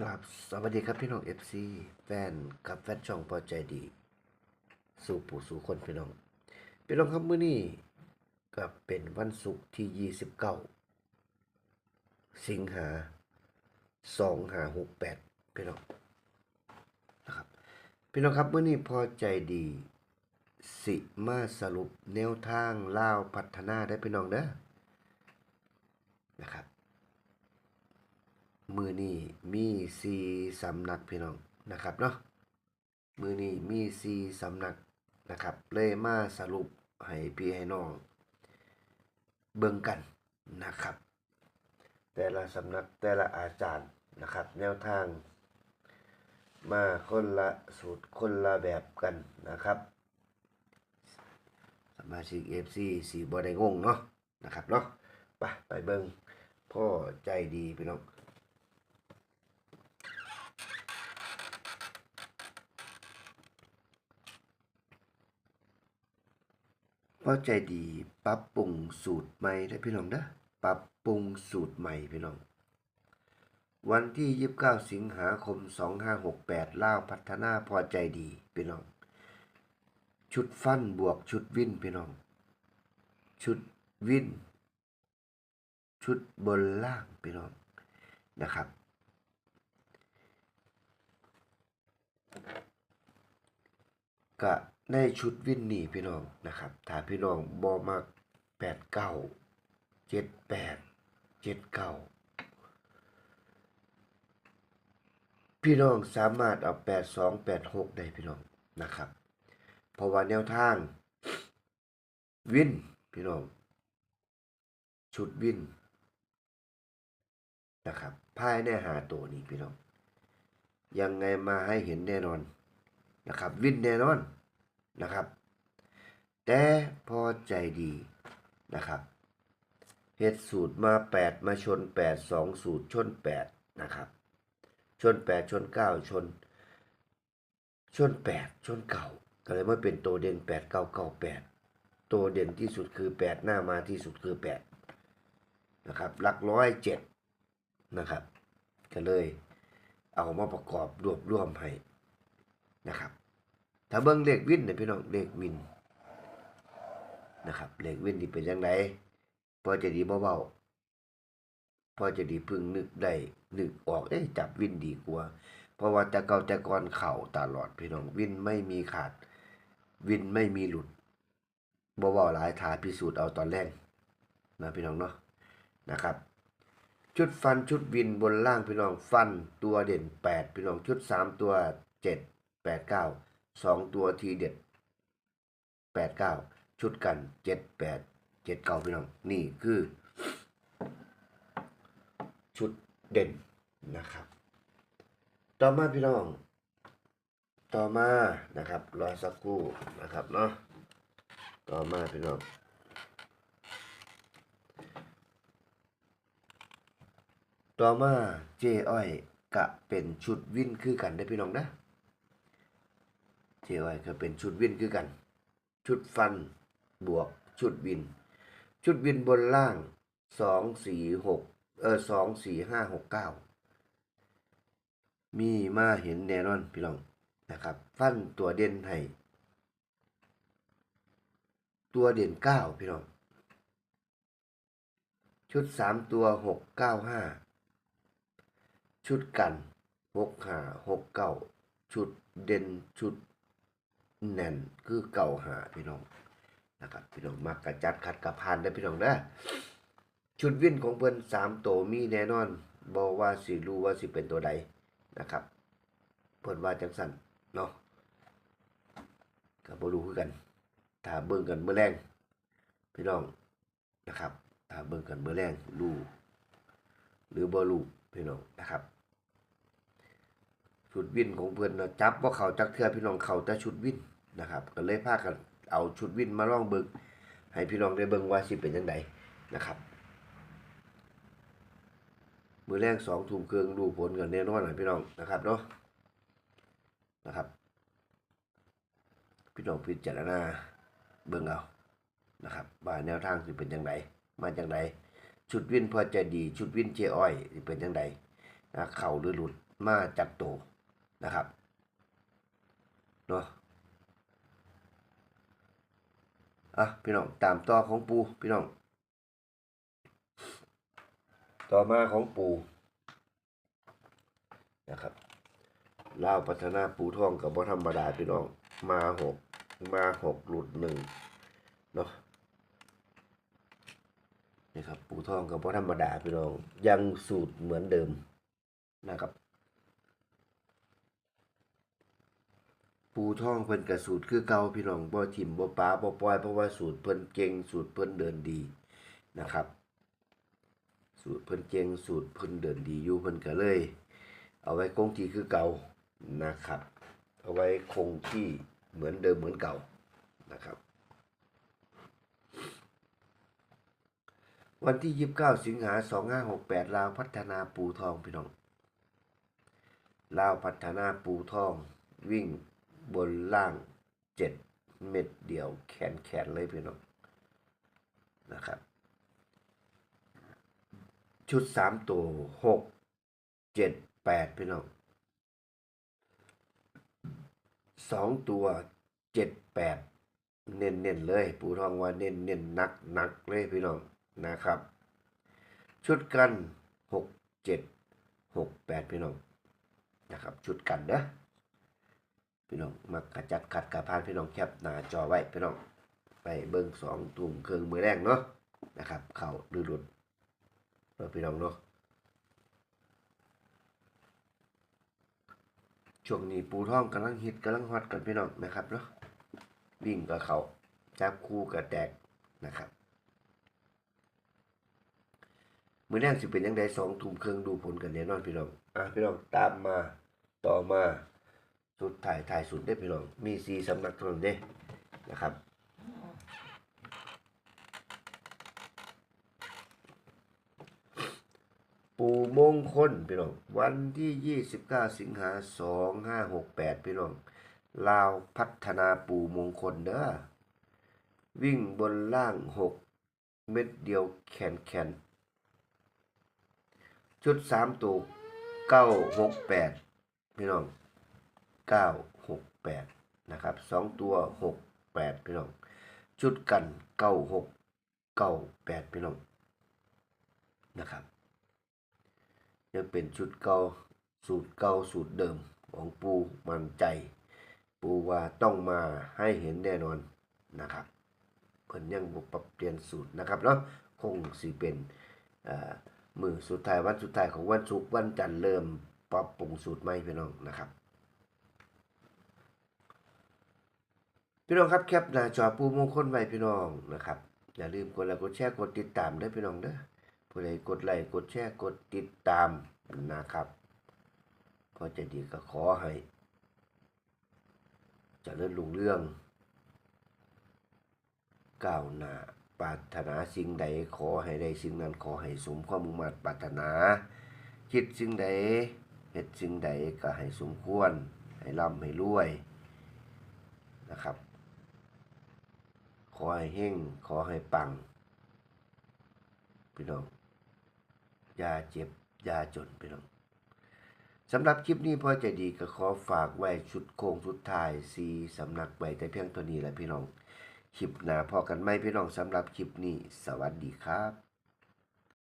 กราบสวัสดีครับพี่น้อง FC แฟนกับแฟนช่องพอใจดี สู่ปู่สู่คนพี่น้องพี่น้องครับมื้อนี้ก็เป็นวันศุกร์ที่ 29 สิงหา2568พี่น้องนะครับพี่น้องครับมื้อนี้พอใจดี สิมาสรุปแนวทางล่าวพัฒนาได้พี่น้องเด้อนะครับ มือนี้มีซีสำนักพี่น้องนะครับเนาะมือนี้มีซีสำนักนะครับ เลยมาสรุปให้พี่ให้น้องเบิ่งกันนะครับ แต่ละสำนักแต่ละอาจารย์นะครับ แนวทาง มาคนละสูตรคนละแบบกันนะครับสมาชิก FC สีบ่ได้งงเนาะนะครับเนาะไปไปเบิ่งพ่อใจดีพี่น้อง พอใจดีปรับปรุงสูตรใหม่ได้พี่น้องนะปรับปรุงสูตรใหม่พี่น้อง วันที่ 29 สิงหาคม 2568ล่าวพัฒนาพอใจดีพี่น้อง ชุดฟันบวกชุดวินพี่น้อง ชุดวิน ชุดบนล่างพี่น้องนะครับก็ ในชุดวินนี่พี่น้องนะครับถ้าพี่น้องบอมักแปดเก้าเจ็ดแปดเจ็ดเก้าพี่น้องสามารถเอาแปดสองแปดหกได้พี่น้องนะครับเพราะว่าแนวทาง วินพี่น้อง ชุดวินนะครับภายในหาตัวนี้พี่น้อง ยังไงมาให้เห็นแน่นอนนะครับ วินแน่นอน นะครับ แต่พอใจดีนะครับเฮ็ดสูตรมา 8 มาชน 8 2 สูตรชน 8 นะครับ ชน 8 ชน 9 ชน ชน 8 ชนเก่าก็เลยมาเป็นตัวเด่น 8 9 9 8 ตัวเด่นที่สุดคือ 8 หน้ามาที่สุดคือ 8 นะครับ หลักร้อยเจ็ดนะครับ ก็เลยเอามาประกอบรวบรวมให้นะครับ ถ้าเบิ่งเลขวินเนี่ยพี่น้องเลขวินนะครับเลขวินนี่เป็นยังไงพอจะดีเบาๆพอจะดีพึ่งนึกได้นึกออกเอ๊ะจับวินดีกว่า เพราะว่าแต่เก่าแต่ก่อนเข่าตลอดพี่น้องวินไม่มีขาด วินไม่มีหลุดบ่เว้าหลายทาพิสูจน์เอาตอนแรกนะพี่น้องเนาะนะครับชุดฟันชุดวินบนล่างพี่น้องฟันตัวเด่นแปดพี่น้องชุดสามตัวเจ็ดแปดเก้า สองตัวทีเด็ดแปดเก้าชุดกันเจ็ดแปดเจ็ดเก้าพี่น้อง นี่คือ ชุดเด่นนะครับ ต่อมาพี่น้อง ต่อมานะครับรอสักครู่นะครับเนาะต่อมาพี่น้องต่อมาเจอ้อยกะเป็นชุดวินคือกันได้พี่น้องนะ เจ้อ้อยก็เป็นชุดวินคือกัน ชุดฟันบวกชุดวิน ชุดวินบนล่างสองสี่หกเออสองสี่ห้าหกเก้ามีมาเห็นแน่นอนพี่น้องนะครับ ฟันตัวเด่นให้ตัวเด่นเก้าพี่น้องชุดสามตัวหกเก้าห้าชุดกันหกหาหกเก้าชุดเด่นชุด แน่นคือเก่าหาพี่น้องนะครับพี่น้องมักกระจัดขัดกระพานได้พี่น้องนะชุดวิ่นของเพิ่นสามตัวมีแน่นอนบอกว่าสิรู้ว่าสิเป็นตัวใดนะครับ เพิ่นว่าจังสันเนาะก็บ่รู้คือกันถ้าเบิ่งกันเมื่อแรงพี่น้องนะครับถ้าเบิ่งกันเมื่อแรงรู้หรือบ่รู้พี่น้องนะครับ ชุดวินของเพื่อนนะจับว่าเขาจักเทือพี่น้องเขาแต่ชุดวินนะครับ ก็เลยพากันเอาชุดวินมาล่องเบิ่งให้พี่น้องได้เบิ่งว่าสิเป็นยังไงนะครับมือแรกสองทุ่มเครื่องดูผลกันแน่นอนหนะพี่น้องนะครับเนาะนะครับ พี่น้องพิจารณาเบิ่งเอานะครับว่าแนวทางสิเป็นยังไงมาจังไดชุดวินพอใจดี ชุดวินเจอ้อยสิเป็นยังไงนะเข่าหรือหลุดมาจัดโต นะครับเนาะอะพี่น้องตามต่อของปูพี่น้อง ต่อมาของปูนะครับลาวพัฒนาปูทองกับบ่ธรรมดาพี่น้องมาหกมาหกหลุดหนึ่งเนาะนี่ครับปูทองกับบ่ธรรมดาพี่น้องยังสูตรเหมือนเดิมนะครับ ปูท่องเพิ่นกับสูตรคือเก่าพี่น้องบ่ถิ่มบ่ป้าบ่ปล่อยเพราะว่าสูตรเพิ่นเก่งสูตรเพิ่นเดินดีนะครับ สูตรเพิ่นเก่งสูตรเพิ่นเดินดีอยู่เพิ่นก็เลย เอาไว้คงที่คือเก่านะครับ เอาไว้คงที่เหมือนเดิมเหมือนเก่านะครับวันที่ 29 สิงหา 2568 ลาวพัฒนาปูทองพี่น้อง ลาวพัฒนาปูทองวิ่ง บนล่าง7เม็ดเดียวแขนแขนเลยพี่น้องนะครับ ชุด3ตัว6 7 8พี่น้อง2ตัว7 8เน้นเน้นเลย ปูทองว่าเน้นเน้นหนักหนักเลยพี่น้องนะครับ ชุดกัน6 7 6 8พี่น้องนะครับ ชุดกันนะ พี่น้องมักกระจัดขัดกระพานพี่น้องแคปหน้าจอไว้พี่น้องไปเบิ้งสองตุ่มเครื่องมือแรงเนาะนะครับ เข่าดื้อหลุดเนาะพี่น้องเนาะช่วงนี้ปูท่องกำลังฮิตกำลังฮอตกันพี่น้องนะครับเนาะวิ่งกับเขาจับคู่กับแตกนะครับมือแรกสิเป็นยังไงสองทุ่มเครื่องดูผลกันแน่นอนพี่น้องอะพี่น้องตามมาต่อมา สุดถ่ายถ่ายสุดได้พี่น้อง มีสีสำนักเท่านั้นเด้นะครับปูมงคลพี่น้อง วันที่ 29 สิงหา 2568 พี่น้อง ลาวพัฒนาปูมงคลเด้อ วิ่งบนล่าง 6 เม็ดเดียวแขนแขน ชุดสามตัวเก้าหกแปดพี่น้อง เก้าหกแปดนะครับสองตัวหกแปดพี่น้องชุดกันเก้าหกเก้าแปดพี่น้องนะครับ ยังเป็นชุดเก่าสูตรเก่าสูตรเดิมของปูมันใจ ปูว่าต้องมาให้เห็นแน่นอนนะครับเพิ่นยังบ่ปรับเปลี่ยนสูตรนะครับเนาะคงสิเป็นอ่ามือสุดท้ายวันสุดท้ายของวันศุกร์วันจันทร์เริ่มปรับปรุงสูตรใหม่พี่น้องนะครับ พี่น้องครับแคปหน้าจอปูมงคลไว้พี่น้องนะครับอย่าลืมกดไลค์กดแชร์กดติดตามด้วยพี่น้องเด้อผู้ใดกดไลค์กดแชร์กดติดตามนะครับพอจะดีก็ขอให้จเจริญรุ่งเรื่องก้าวหน้าปรารถนาสิ่งใดขอให้ได้สิ่งนั้นขอให้สมความมุ่งมั่นปรารถนา คิดสิ่งใดเฮ็ดสิ่งใดก็ให้สมควร ให้ร่ำให้รวยนะครับ ขอให้เฮงขอให้ปัง พี่น้องอย่าเจ็บอย่าจนพี่น้องสำหรับคลิปนี้พอใจดีก็ขอฝากไว้ชุดโค้งสุดท้ายสีสำนักไว้แต่เพียงตัวนี้แหละพี่น้องคลิปหน้าพอกันไหมพี่น้องสำหรับคลิปนี้ สวัสดีครับ